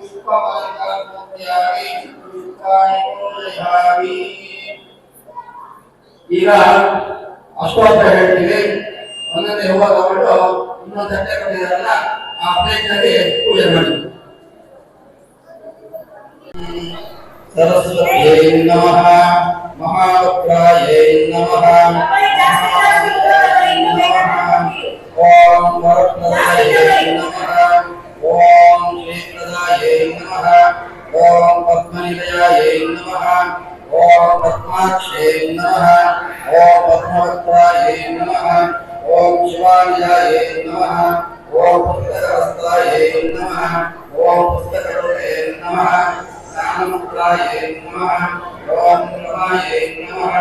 وقد أوتي من سلطان الحبيب ಈಗ ಅಷ್ಟೋತ್ತರ ಹೇಳ್ತೀವಿ ಒಂದೊಂದೇ ಹೋದ ಹೊರಟು ಇನ್ನೊಂದು ತಟ್ಟೆ ಕೊಟ್ಟಿದಾರಲ್ಲ ಆ ಪ್ಲೇಟ್ನಲ್ಲಿ ಪೂಜೆ ಮಾಡಿ ಸರಸ್ವತಿಯೇ ನಮಃ ಮಹಾವಕ್ರಾಯೇ ನಮಃ ಓಂ ವರಪ್ರದ विजयायै नमः। ॐ पद्माक्षयै नमः। ॐ पद्मवक्त्रायै नमः। ॐ शिवालयायै नमः। ॐ पुस्तकवस्त्रायै नमः। ॐ पुस्तकटुले नमः। ज्ञानमुद्रायै नमः। ॐ रमायै नमः।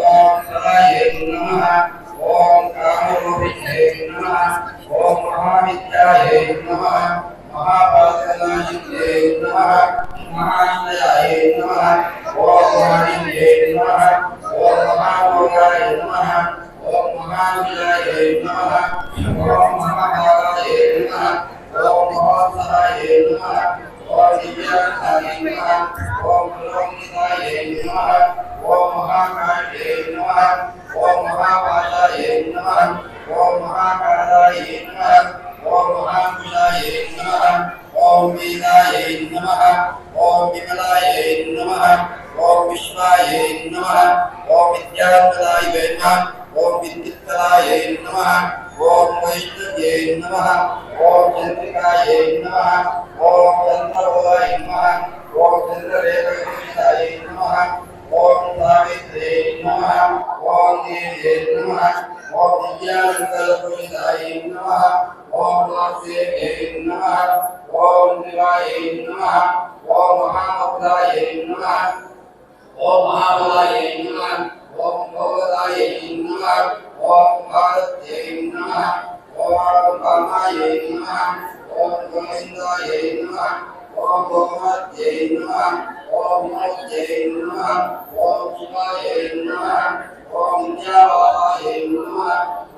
ॐ सदायै नमः। ॐ कामरूपिण्यै नमः। ॐ महाविद्यायै नमः। महापादनायुक्त्यै नमः। महाशयाय नमः। ओम महानिधये नमः। ओम महाभोगाय नमः। ओम महाविजयाय नमः। ओम महाभागाय नमः। ओम महोत्सवाय नमः। ओम दिव्यार्थाय विश्वायै नमः ॐ विद्यार्थदायै नमः ॐ विद्युत्तरायै नमः ॐ वैष्णव्यै नमः ॐ चन्द्रिकायै नमः ॐ चन्द्रभवाय नमः ॐ चन्द्ररेखाय नमः ॐ सावित्र्यै नमः ॐ देव्यै नमः ॐ विद्यानन्दपुरिताय नमः ॐ वासुदेव्यै नमः ॐ शिवायै नमः ॐ महामुद्रायै नमः ఓం మహాబలాయ నమః ఓం భోగదాయ నమః ఓం భారత్యై నమః ఓం కర్మాయ నమః ఓం గోవిందాయ నమః ఓం భోగమత్యై నమః ఓం మోత్యై నమః ఓం శివాయ నమః ఓం జ్ఞానాయ నమः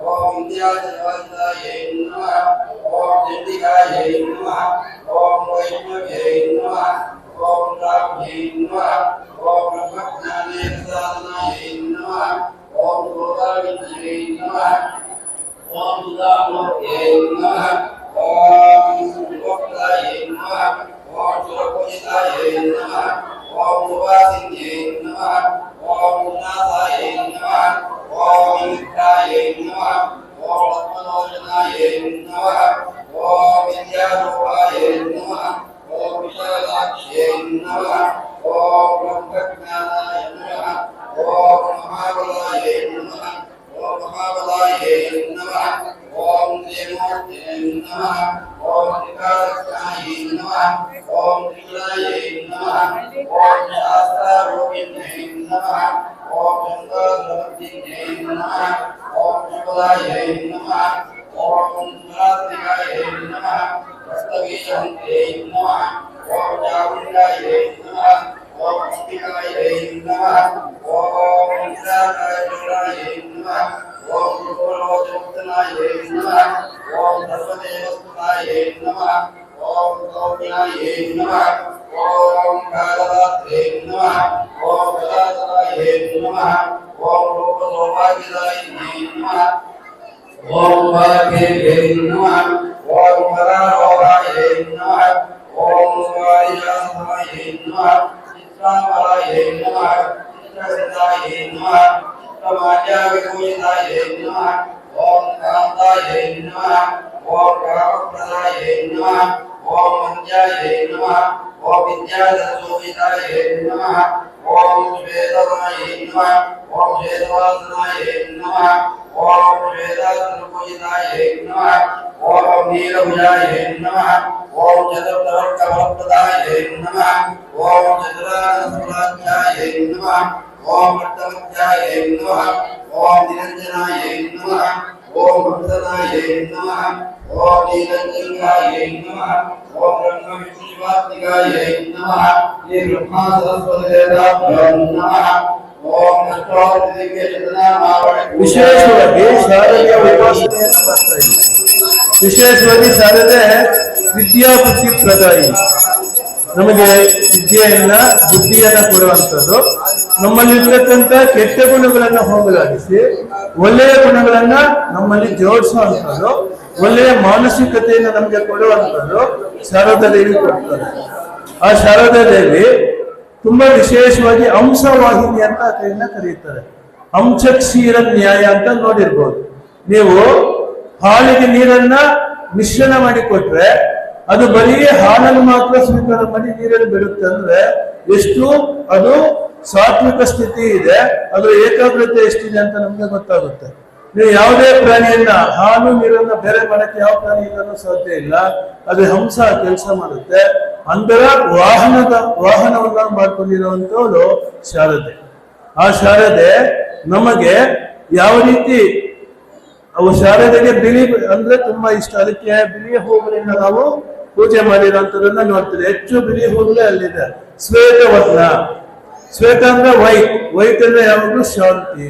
ఓం జ్ఞానవంతాయ నమः ఓం చండికాయ నమः ఓం వైష్ణవ్యై నమः ఓం రామ్యై నమः ஓம் பிரம்மஜானேஸ்வராய நம ஓம் கோதாவித்யே நம ஓம் சுதாமூர்த்தியே நம ஓம் சுபோக்தாய நம ஓம் சுரபூஜிதாய நம ஓம் சுபாசிந்தியே நம ஓம் உன்னாதாய நம ஓம் மித்ராய நம ஓம் பத்மனோஜனாய நம ஓம் வித்யாரூபாய நம ஓம் விசாலாட்சியே நம ओम ब्रह्मज्ञानाय नमः ओम महाबलाय नमः ओम महाबलाय नमः ओम देवोत्तमाय नमः ओम निकारकाय नमः ओम निकलाय नमः ओम शास्त्रारोग्याय नमः ओम चंद्रलोक्याय नमः ओम निकलाय नमः ओम नारायणाय नमः हस्तवीजाय नमः ओम चामुंडाय सौम्यायै नमः ॐ कालदात्रे नमः ॐ कदाचरायै नमः ॐ लोकसौभाग्यदायै नमः ॐ वाग्ये नमः ॐ वराहोरायै नमः ॐ वारियासायै नमः चित्रामरायै नमः चित्रसिद्धायै नमः चित्रमाल्याविगोयितायै नमः ॐ कान्तायै नमः ॐ कामप्रदायै नमः ஓம் மந்தியாயே நம ஓம் வித்யாதசோமிதாயே நம ஓம் வேதவாயே நம ஓம் வேதவாசனாயே நம ஓம் வேதாத்மபூஜிதாயே நம ஓம் நீலபுஜாயே நம ஓம் சதுர்த்தவர்க்கவரப்ரதாயே நம ஓம் சதுரானசம்ராஜாயே நம ஓம் வட்டவத்யாயே நம ஓம் நிரஞ்சனாயே நம ಓಂ ಭಕ್ತನಾಯ ನಮಃ ಓಂ ನೀಲಕಂಗಾಯ ನಮಃ ಓಂ ಬ್ರಹ್ಮ ನಮಃ ಶ್ರೀ ಬ್ರಹ್ಮ ನಮಃ ವಿಶೇಷವಾಗಿ ಶಾರದೆಯ ಉಪಾಸನೆಯನ್ನು ಮಾಡ್ತಾ ಇದೆ ವಿಶೇಷವಾಗಿ ಶಾರದೆ ವಿದ್ಯಾಬುದ್ಧಿ ಪ್ರದಾಯಿ. ನಮಗೆ ವಿದ್ಯೆಯನ್ನ ಬುದ್ಧಿಯನ್ನ ಕೊಡುವಂಥದ್ದು. ನಮ್ಮಲ್ಲಿರ್ತಕ್ಕಂಥ ಕೆಟ್ಟ ಗುಣಗಳನ್ನ ಹೋಗಲಾಡಿಸಿ, ಒಳ್ಳೆಯ ಗುಣಗಳನ್ನ ನಮ್ಮಲ್ಲಿ ಜೋಡಿಸುವಂಥದ್ದು ಒಳ್ಳೆಯ ಮಾನಸಿಕತೆಯನ್ನು ನಮಗೆ ಕೊಡುವಂಥದ್ದು ಶಾರದಾ ದೇವಿ ಕೊಡ್ತಾರೆ. ಆ ಶಾರದಾ ದೇವಿ ತುಂಬಾ ವಿಶೇಷವಾಗಿ ಅಂಶವಾಹಿನಿ ಅಂತ ಆಕೆಯನ್ನ ಕರೀತಾರೆ. ಅಂಶ ಕ್ಷೀರ ನ್ಯಾಯ ಅಂತ ನೋಡಿರ್ಬೋದು. ನೀವು ಹಾಲಿಗೆ ನೀರನ್ನ ಮಿಶ್ರಣ ಮಾಡಿ ಕೊಟ್ರೆ ಅದು ಬರೀ ಹಾಲನ್ನು ಮಾತ್ರ ಸ್ವೀಕಾರ ಮಾಡಿ ನೀರಲ್ಲಿ ಬಿಡುತ್ತೆ ಅಂದ್ರೆ ಎಷ್ಟು? ಅದು ಸಾತ್ವಿಕ ಸ್ಥಿತಿ ಇದೆ. ಅದರ ಏಕಾಗ್ರತೆ ಎಷ್ಟಿದೆ ಅಂತ ನಮ್ಗೆ ಗೊತ್ತಾಗುತ್ತೆ. ನೀವು ಯಾವುದೇ ಪ್ರಾಣಿಯನ್ನ, ಹಾಲು, ನೀರನ್ನ ಬೇರೆ ಮಾಡಕ್ಕೆ ಯಾವ ಪ್ರಾಣಿಯಿಂದಲೂ ಸಾಧ್ಯ ಇಲ್ಲ. ಅದು ಹಂಸ ಕೆಲಸ ಮಾಡುತ್ತೆ. ಅಂತರ ವಾಹನದ, ವಾಹನವನ್ನ ಮಾಡ್ಕೊಂಡಿರುವಂತವಳು ಶಾರದೆ. ಆ ಶಾರದೆ ನಮಗೆ ಯಾವ ರೀತಿ, ಅವು ಶಾರದೆಗೆ ಬಿಳಿ ಅಂದ್ರೆ ತುಂಬಾ ಇಷ್ಟ. ಅದಕ್ಕೆ ಬಿಳಿ ಹೂಗಳಿಂದ ನಾವು ಪೂಜೆ ಮಾಡಿರೋಂಥದ್ದನ್ನ ನೋಡ್ತೀರಿ. ಹೆಚ್ಚು ಬಿಳಿ ಹೂಗಳೇ ಅಲ್ಲಿದೆ. ಶ್ವೇತ ವಸ್ತ್ರ ಶ್ವೇತ ಅಂದ್ರೆ ವೈಟ್. ವೈಟ್ ಅಂದ್ರೆ ಯಾವಾಗಲೂ ಶಾಂತಿ,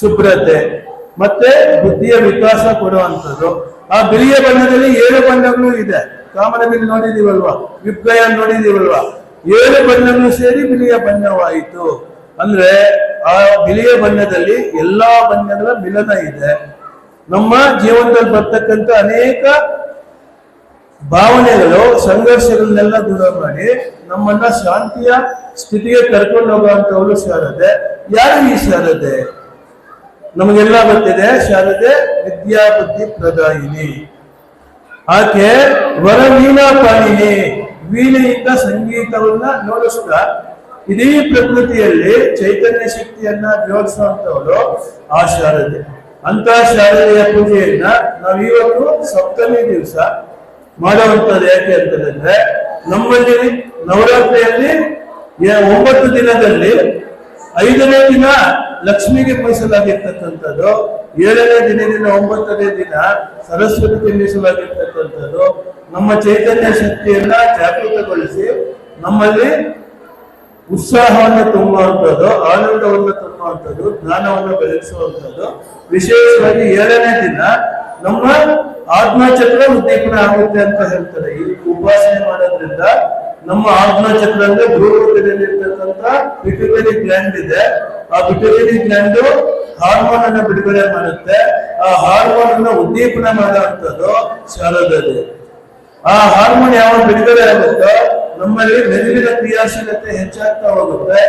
ಶುಭ್ರತೆ, ಮತ್ತೆ ಬುದ್ಧಿಯ ವಿಕಾಸ ಕೊಡುವಂಥದ್ದು. ಆ ಬಿಳಿಯ ಬಣ್ಣದಲ್ಲಿ ಏಳು ಬಣ್ಣಗಳು ಇದೆ. ಕಾಮನ ಬಿಲ್ ನೋಡಿದೀವಲ್ವಾ? ವಿಪ್ಲಯ ನೋಡಿದೀವಲ್ವಾ? ಏಳು ಬಣ್ಣಗಳು ಸೇರಿ ಬಿಳಿಯ ಬಣ್ಣವಾಯಿತು. ಅಂದ್ರೆ ಆ ಬಿಳಿಯ ಬಣ್ಣದಲ್ಲಿ ಎಲ್ಲಾ ಬಣ್ಣಗಳ ಮಿಲನ ಇದೆ. ನಮ್ಮ ಜೀವನದಲ್ಲಿ ಬರ್ತಕ್ಕಂಥ ಅನೇಕ ಭಾವನೆಗಳು, ಸಂಘರ್ಷಗಳನ್ನೆಲ್ಲ ದೂರ ಮಾಡಿ ನಮ್ಮನ್ನ ಶಾಂತಿಯ ಸ್ಥಿತಿಗೆ ಕರ್ಕೊಂಡು ಹೋಗುವಂತವಳು ಶಾರದೆ. ಯಾರು ಈ ಶಾರದೆ? ನಮಗೆಲ್ಲ ಗೊತ್ತಿದೆ, ಶಾರದೆ ವಿದ್ಯಾಬುದ್ಧಿ ಪ್ರದಾಯಿನಿ. ಆಕೆ ವರ ವೀಣಾಪಾಣಿನಿ ವೀಣೆಯಿಂದ ಸಂಗೀತವನ್ನ ನೋಡಿಸ್ತಾ ಇಡೀ ಪ್ರಕೃತಿಯಲ್ಲಿ ಚೈತನ್ಯ ಶಕ್ತಿಯನ್ನ ಜೋಡಿಸುವಂತವಳು ಆ ಶಾರದೆ. ಅಂತ ಶಾರದೆಯ ಪೂಜೆಯನ್ನ ನಾವು ಇವತ್ತು ಸಪ್ತಮಿ ದಿವಸ ಮಾಡುವಂತದ್ದು ಯಾಕೆ ಅಂತಂದ್ರೆ ನಮ್ಮಲ್ಲಿ ನವರಾತ್ರಿಯಲ್ಲಿ ಒಂಬತ್ತು ದಿನದಲ್ಲಿ ಐದನೇ ದಿನ ಲಕ್ಷ್ಮಿಗೆ ಮೀಸಲಾಗಿರ್ತಕ್ಕಂಥದ್ದು, ಏಳನೇ ದಿನದಿಂದ ಒಂಬತ್ತನೇ ದಿನ ಸರಸ್ವತಿಗೆ ಮೀಸಲಾಗಿರ್ತಕ್ಕಂಥದ್ದು. ನಮ್ಮ ಚೈತನ್ಯ ಶಕ್ತಿಯನ್ನ ಜಾಗೃತಗೊಳಿಸಿ ನಮ್ಮಲ್ಲಿ ಉತ್ಸಾಹವನ್ನು ತುಂಬುವಂಥದ್ದು, ಆನಂದವನ್ನು ತುಂಬುವಂಥದ್ದು, ಜ್ಞಾನವನ್ನು ಬೆಳೆಸುವಂಥದ್ದು. ವಿಶೇಷವಾಗಿ ಏಳನೇ ದಿನ ನಮ್ಮ ಆತ್ಮಚಕ್ರ ಉದ್ದೀಪನ ಆಗುತ್ತೆ ಅಂತ ಹೇಳ್ತಾರೆ. ಈ ಉಪಾಸನೆ ಮಾಡೋದ್ರಿಂದ ನಮ್ಮ ಆತ್ಮಚಕ್ರ ಅಂದ್ರೆ ಭೂಮಧ್ಯದಲ್ಲಿರ್ತಕ್ಕಂಥ ಪಿಟ್ಯುಟರಿ ಗ್ಲ್ಯಾಂಡ್ ಇದೆ. ಆ ಪಿಟ್ಯುಟರಿ ಗ್ಲ್ಯಾಂಡ್ ಹಾರ್ಮೋನ್ ಅನ್ನ ಬಿಡುಗಡೆ ಮಾಡುತ್ತೆ. ಆ ಹಾರ್ಮೋನ್ ಅನ್ನ ಉದ್ದೀಪನ ಮಾಡುವಂತದ್ದು ಶಾರದಲ್ಲಿ ಆ ಹಾರ್ಮೋನ್ ಯಾವಾಗ ಬಿಡುಗಡೆ ಆಗುತ್ತೋ ನಮ್ಮಲ್ಲಿ ಮೆದುಳಿನ ಕ್ರಿಯಾಶೀಲತೆ ಹೆಚ್ಚಾಗ್ತಾ ಹೋಗುತ್ತೆ,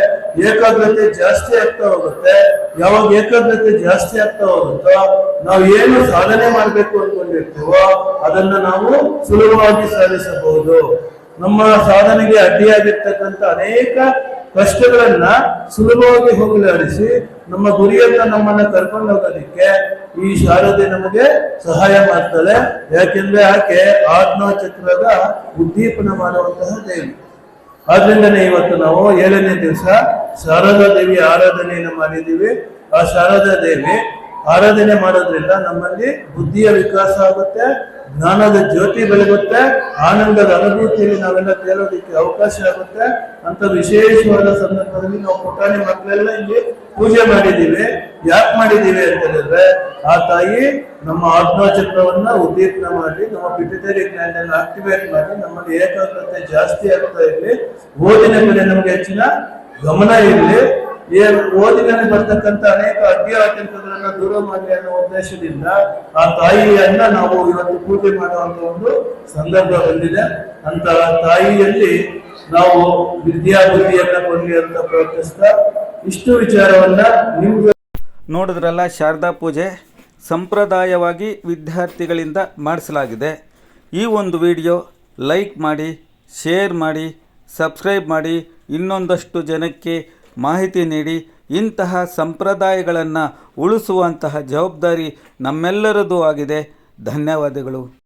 ಏಕಾಗ್ರತೆ ಜಾಸ್ತಿ ಆಗ್ತಾ ಹೋಗುತ್ತೆ. ಯಾವಾಗ ಏಕಾಗ್ರತೆ ಜಾಸ್ತಿ ಆಗ್ತಾ ಹೋಗುತ್ತೋ, ನಾವು ಏನು ಸಾಧನೆ ಮಾಡ್ಬೇಕು ಅನ್ಕೊಂಡಿರ್ತೀವೋ ಅದನ್ನ ನಾವು ಸುಲಭವಾಗಿ ಸಾಧಿಸಬಹುದು. ನಮ್ಮ ಸಾಧನೆಗೆ ಅಡ್ಡಿಯಾಗಿರ್ತಕ್ಕಂಥ ಅನೇಕ ಕಷ್ಟಗಳನ್ನ ಸುಲಭವಾಗಿ ಹೋಗಲಾಡಿಸಿ ನಮ್ಮ ಗುರಿಯನ್ನ ನಮ್ಮನ್ನ ಕರ್ಕೊಂಡು ಹೋಗೋದಕ್ಕೆ ಈ ಶಾರದೆ ನಮಗೆ ಸಹಾಯ ಮಾಡ್ತಾಳೆ ಯಾಕೆಂದ್ರೆ ಆಕೆ ಆತ್ಮಚಕ್ರದ ಉದ್ದೀಪನ ಮಾಡುವಂತಹ ದೇವಿ. ಆದ್ರಿಂದನೇ ಇವತ್ತು ನಾವು ಏಳನೇ ದಿವಸ ಶಾರದಾ ದೇವಿ ಆರಾಧನೆಯನ್ನು ಮಾಡಿದ್ದೀವಿ. ಆ ಶಾರದಾ ದೇವಿ ಆರಾಧನೆ ಮಾಡೋದ್ರಿಂದ ನಮ್ಮಲ್ಲಿ ಬುದ್ಧಿಯ ವಿಕಾಸ ಆಗುತ್ತೆ ಜ್ಞಾನದ ಜ್ಯೋತಿ ಬೆಳಗುತ್ತೆ, ಆನಂದದ ಅನುಭೂತಿಯಲ್ಲಿ ನಾವೆಲ್ಲ ತೇಲೋದಿಕ್ಕೆ ಅವಕಾಶ ಆಗುತ್ತೆ. ಅಂತ ವಿಶೇಷವಾದ ಸಂದರ್ಭದಲ್ಲಿ ನಾವು ಪುಟಾಣಿ ಮಕ್ಕಳೆಲ್ಲ ಇಲ್ಲಿ ಪೂಜೆ ಮಾಡಿದ್ದೀವಿ. ಯಾಕೆ ಮಾಡಿದ್ದೀವಿ ಅಂತ ಹೇಳಿದ್ರೆ, ಆ ತಾಯಿ ನಮ್ಮ ಆತ್ಮಚಕ್ರವನ್ನ ಉದ್ದೀರ್ಣ ಮಾಡಿ, ನಮ್ಮ ಪಿಟಿತರಿ ಜ್ಞಾನ ಆಕ್ಟಿವೇಟ್ ಮಾಡಿ, ನಮ್ಮಲ್ಲಿ ಏಕಾಗ್ರತೆ ಜಾಸ್ತಿ ಆಗ್ತಾ ಇರಲಿ. ಓದಿನ ಮೇಲೆ ನಮ್ಗೆ ಹೆಚ್ಚಿನ ಗಮನ ಇರಲಿ. ಈ ಓದಿನಲ್ಲಿ ಬರ್ತಕ್ಕಂಥ ಅನೇಕ ಅಡ್ಡಿ ದೂರ ಮಾಡಿ ಅನ್ನೋ ಉದ್ದೇಶದಿಂದ ಆ ತಾಯಿಯನ್ನ ನಾವು ಇವತ್ತು ಪೂಜೆ ಮಾಡುವಂತ ಒಂದು ಸಂದರ್ಭ ಬಂದಿದೆ. ಅಂತ ತಾಯಿಯಲ್ಲಿ ನಾವು ವಿದ್ಯಾ ಬುದ್ಧಿಯನ್ನ ಕೊಡ್ಲಿ ಅಂತ ಪ್ರಯತ್ನಿಸ್ತಾ ಇಷ್ಟು ವಿಚಾರವನ್ನ ನಿಮ್ಗೆ ನೋಡಿದ್ರಲ್ಲ, ಶಾರದಾ ಪೂಜೆ ಸಂಪ್ರದಾಯವಾಗಿ ವಿದ್ಯಾರ್ಥಿಗಳಿಂದ ಮಾಡಿಸಲಾಗಿದೆ. ಈ ಒಂದು ವಿಡಿಯೋ ಲೈಕ್ ಮಾಡಿ, ಶೇರ್ ಮಾಡಿ, ಸಬ್ಸ್ಕ್ರೈಬ್ ಮಾಡಿ ಇನ್ನೊಂದಷ್ಟು ಜನಕ್ಕೆ ಮಾಹಿತಿ ನೀಡಿ ಇಂತಹ ಸಂಪ್ರದಾಯಗಳನ್ನು ಉಳಿಸುವಂತಹ ಜವಾಬ್ದಾರಿ ನಮ್ಮೆಲ್ಲರದ್ದು ಆಗಿದೆ. ಧನ್ಯವಾದಗಳು.